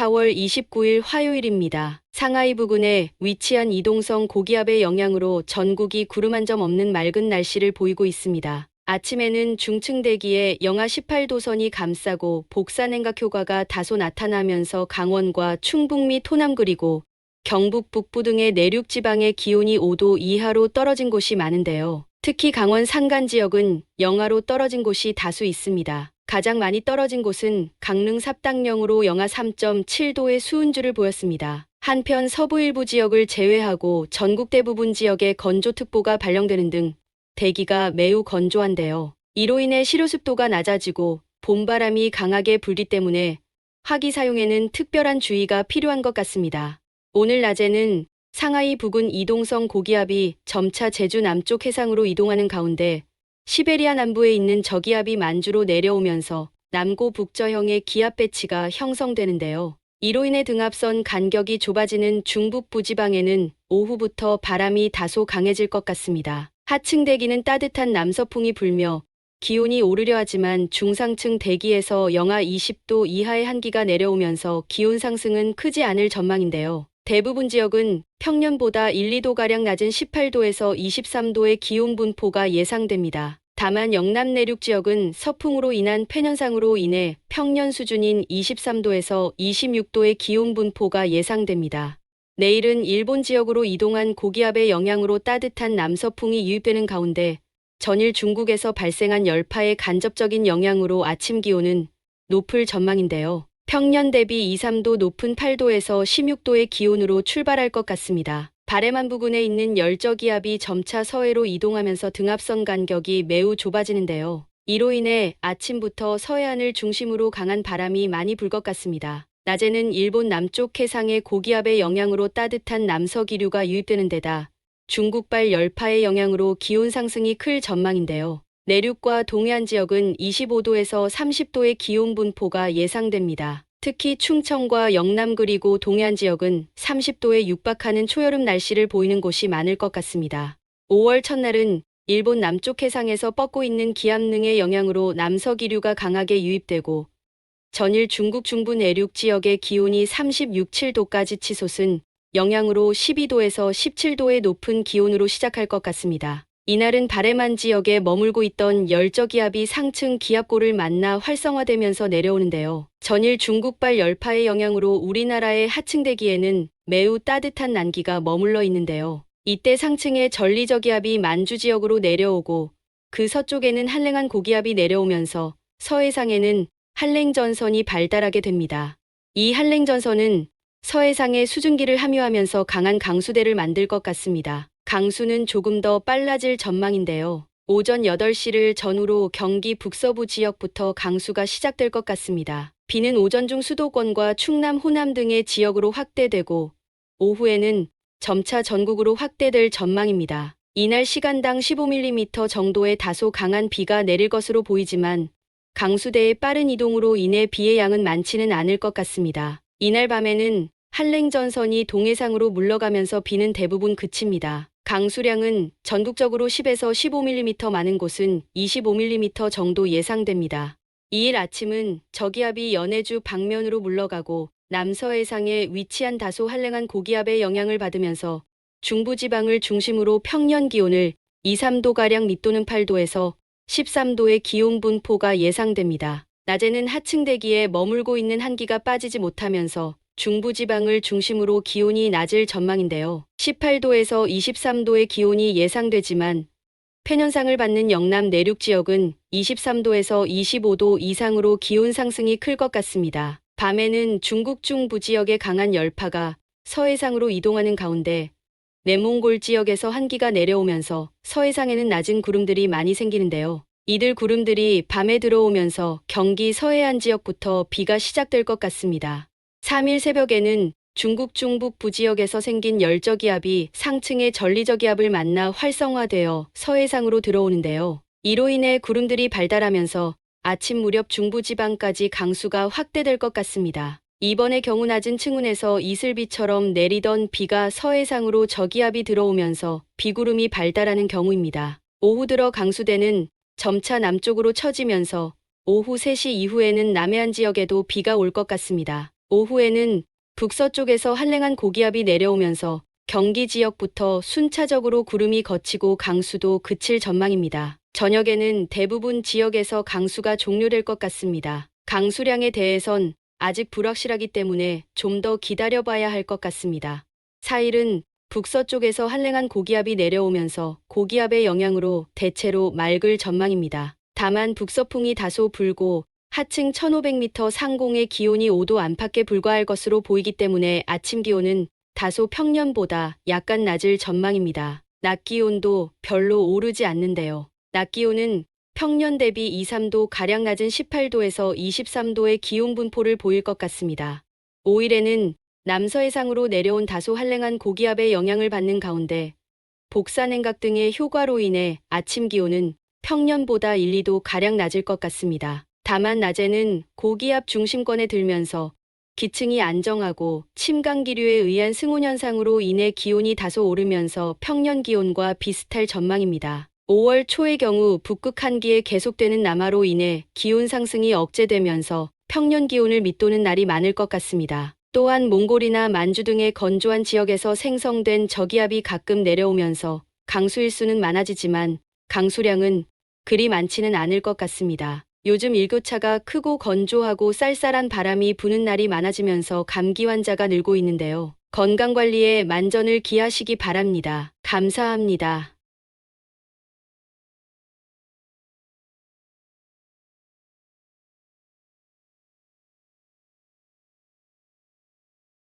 4월 29일 화요일입니다. 상하이 부근에 위치한 이동성 고기압의 영향으로 전국이 구름 한 점 없는 맑은 날씨를 보이고 있습니다. 아침에는 중층 대기에 영하 18도선이 감싸고 복사냉각 효과가 다소 나타나면서 강원과 충북 및 호남 그리고 경북 북부 등의 내륙 지방의 기온이 5도 이하로 떨어진 곳이 많은데요. 특히 강원 산간 지역은 영하로 떨어진 곳이 다수 있습니다. 가장 많이 떨어진 곳은 강릉 삽당령으로 영하 3.7도의 수은주를 보였습니다. 한편 서부 일부 지역을 제외하고 전국 대부분 지역에 건조특보가 발령되는 등 대기가 매우 건조한데요. 이로 인해 시료습도가 낮아지고 봄바람이 강하게 불기 때문에 화기 사용에는 특별한 주의가 필요한 것 같습니다. 오늘 낮에는 상하이 부근 이동성 고기압이 점차 제주 남쪽 해상으로 이동하는 가운데 시베리아 남부에 있는 저기압이 만주로 내려오면서 남고 북저형의 기압 배치가 형성되는데요. 이로 인해 등압선 간격이 좁아지는 중북 부지방에는 오후부터 바람이 다소 강해질 것 같습니다. 하층 대기는 따뜻한 남서풍이 불며 기온이 오르려 하지만 중상층 대기에서 영하 20도 이하의 한기가 내려오면서 기온 상승은 크지 않을 전망인데요. 대부분 지역은 평년보다 1, 2도가량 낮은 18도에서 23도의 기온 분포가 예상됩니다. 다만 영남 내륙 지역은 서풍으로 인한 폐년상으로 인해 평년 수준인 23도에서 26도의 기온 분포가 예상됩니다. 내일은 일본 지역으로 이동한 고기압의 영향으로 따뜻한 남서풍이 유입되는 가운데 전일 중국에서 발생한 열파의 간접적인 영향으로 아침 기온은 높을 전망인데요. 평년 대비 2, 3도 높은 8도에서 16도의 기온으로 출발할 것 같습니다. 바레만 부근에 있는 열저기압이 점차 서해로 이동하면서 등압선 간격이 매우 좁아지는데요. 이로 인해 아침부터 서해안을 중심으로 강한 바람이 많이 불 것 같습니다. 낮에는 일본 남쪽 해상의 고기압의 영향으로 따뜻한 남서기류가 유입되는 데다 중국발 열파의 영향으로 기온 상승이 클 전망인데요. 내륙과 동해안 지역은 25도에서 30도의 기온 분포가 예상됩니다. 특히 충청과 영남 그리고 동해안 지역은 30도에 육박하는 초여름 날씨를 보이는 곳이 많을 것 같습니다. 5월 첫날은 일본 남쪽 해상에서 뻗고 있는 기압능의 영향으로 남서기류가 강하게 유입되고 전일 중국 중부 내륙 지역의 기온이 36, 7도까지 치솟은 영향으로 12도에서 17도의 높은 기온으로 시작할 것 같습니다. 이날은 바레만 지역에 머물고 있던 열저기압이 상층 기압고를 만나 활성화되면서 내려오는데요. 전일 중국발 열파의 영향으로 우리나라의 하층 대기에는 매우 따뜻한 난기가 머물러 있는데요. 이때 상층의 전리저기압이 만주 지역으로 내려오고 그 서쪽에는 한랭한 고기압이 내려오면서 서해상에는 한랭전선이 발달하게 됩니다. 이 한랭전선은 서해상에 수증기를 함유하면서 강한 강수대를 만들 것 같습니다. 강수는 조금 더 빨라질 전망인데요. 오전 8시를 전후로 경기 북서부 지역부터 강수가 시작될 것 같습니다. 비는 오전 중 수도권과 충남, 호남 등의 지역으로 확대되고 오후에는 점차 전국으로 확대될 전망입니다. 이날 시간당 15mm 정도의 다소 강한 비가 내릴 것으로 보이지만 강수대의 빠른 이동으로 인해 비의 양은 많지는 않을 것 같습니다. 이날 밤에는 한랭전선이 동해상으로 물러가면서 비는 대부분 그칩니다. 강수량은 전국적으로 10에서 15mm 많은 곳은 25mm 정도 예상됩니다. 2일 아침은 저기압이 연해주 방면으로 물러가고 남서해상에 위치한 다소 한랭한 고기압의 영향을 받으면서 중부지방을 중심으로 평년 기온을 2, 3도가량 밑도는 8도에서 13도의 기온 분포가 예상됩니다. 낮에는 하층 대기에 머물고 있는 한기가 빠지지 못하면서 중부지방을 중심으로 기온이 낮을 전망인데요. 18도에서 23도의 기온이 예상되지만 폐년상을 받는 영남 내륙 지역은 23도에서 25도 이상으로 기온 상승이 클 것 같습니다. 밤에는 중국 중부 지역의 강한 열파가 서해상으로 이동하는 가운데 내몽골 지역에서 한기가 내려오면서 서해상에는 낮은 구름들이 많이 생기는데요. 이들 구름들이 밤에 들어오면서 경기 서해안 지역부터 비가 시작될 것 같습니다. 3일 새벽에는 중국 중북 부 지역에서 생긴 열저기압이 상층의 전리저기압을 만나 활성화되어 서해상으로 들어오는데요. 이로 인해 구름들이 발달하면서 아침 무렵 중부지방까지 강수가 확대될 것 같습니다. 이번의 경우 낮은 층운에서 이슬비처럼 내리던 비가 서해상으로 저기압이 들어오면서 비구름이 발달하는 경우입니다. 오후 들어 강수대는 점차 남쪽으로 처지면서 오후 3시 이후에는 남해안 지역에도 비가 올 것 같습니다. 오후에는 북서쪽에서 한랭한 고기압이 내려오면서 경기 지역부터 순차적으로 구름이 걷히고 강수도 그칠 전망입니다. 저녁에는 대부분 지역에서 강수가 종료될 것 같습니다. 강수량에 대해선 아직 불확실하기 때문에 좀 더 기다려봐야 할 것 같습니다. 4일은 북서쪽에서 한랭한 고기압이 내려오면서 고기압의 영향으로 대체로 맑을 전망입니다. 다만 북서풍이 다소 불고 하층 1500m 상공의 기온이 5도 안팎에 불과할 것으로 보이기 때문에 아침 기온은 다소 평년보다 약간 낮을 전망입니다. 낮 기온도 별로 오르지 않는데요. 낮 기온은 평년 대비 2, 3도 가량 낮은 18도에서 23도의 기온 분포를 보일 것 같습니다. 5일에는 남서해상으로 내려온 다소 한랭한 고기압의 영향을 받는 가운데 복사냉각 등의 효과로 인해 아침 기온은 평년보다 1, 2도 가량 낮을 것 같습니다. 다만 낮에는 고기압 중심권에 들면서 기층이 안정하고 침강기류에 의한 승온 현상으로 인해 기온이 다소 오르면서 평년 기온과 비슷할 전망입니다. 5월 초의 경우 북극 한기에 계속되는 남하로 인해 기온 상승이 억제되면서 평년 기온을 밑도는 날이 많을 것 같습니다. 또한 몽골이나 만주 등의 건조한 지역에서 생성된 저기압이 가끔 내려오면서 강수일수는 많아지지만 강수량은 그리 많지는 않을 것 같습니다. 요즘 일교차가 크고 건조하고 쌀쌀한 바람이 부는 날이 많아지면서 감기 환자가 늘고 있는데요. 건강관리에 만전을 기하시기 바랍니다. 감사합니다.